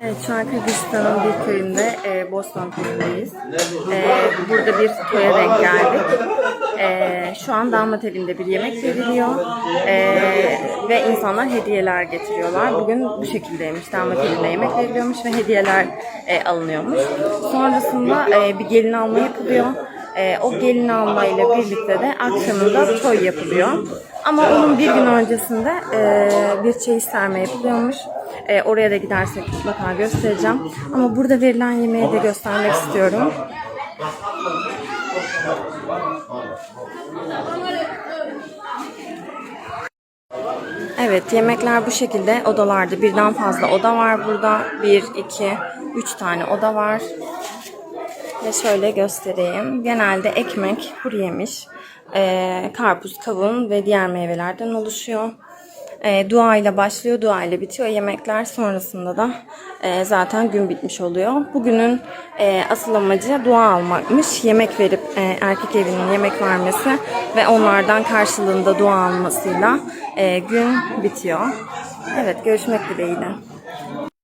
Evet, şu an Kırgızistan'ın bir köyünde, e, Bostan köyündeyiz. E, burada bir toya denk geldik. E, şu an damat evinde bir yemek veriliyor. E, ve insanlar hediyeler getiriyorlar. Bugün bu şekildeymiş, damat evinde yemek veriliyormuş ve hediyeler e, alınıyormuş. Sonrasında e, bir gelin alma yapılıyor. E, o gelin alma ile birlikte de akşamında toy yapılıyor. Ama onun bir gün öncesinde e, bir çeyiz serme yapılıyormuş. E, oraya da gidersek mutlaka göstereceğim. Ama burada verilen yemeği de göstermek istiyorum. Evet yemekler bu şekilde odalarda birden fazla oda var burada. Bir, iki, üç tane oda var. Ve şöyle göstereyim. Genelde ekmek, kuru yemiş, e, karpuz, kavun ve diğer meyvelerden oluşuyor. E, dua ile başlıyor, dua ile bitiyor yemekler. Sonrasında da e, zaten gün bitmiş oluyor. Bugünün e, asıl amacı dua almakmış. Yemek verip e, erkek evinin yemek vermesi ve onlardan karşılığında dua almasıyla e, gün bitiyor. Evet görüşmek dileğiyle.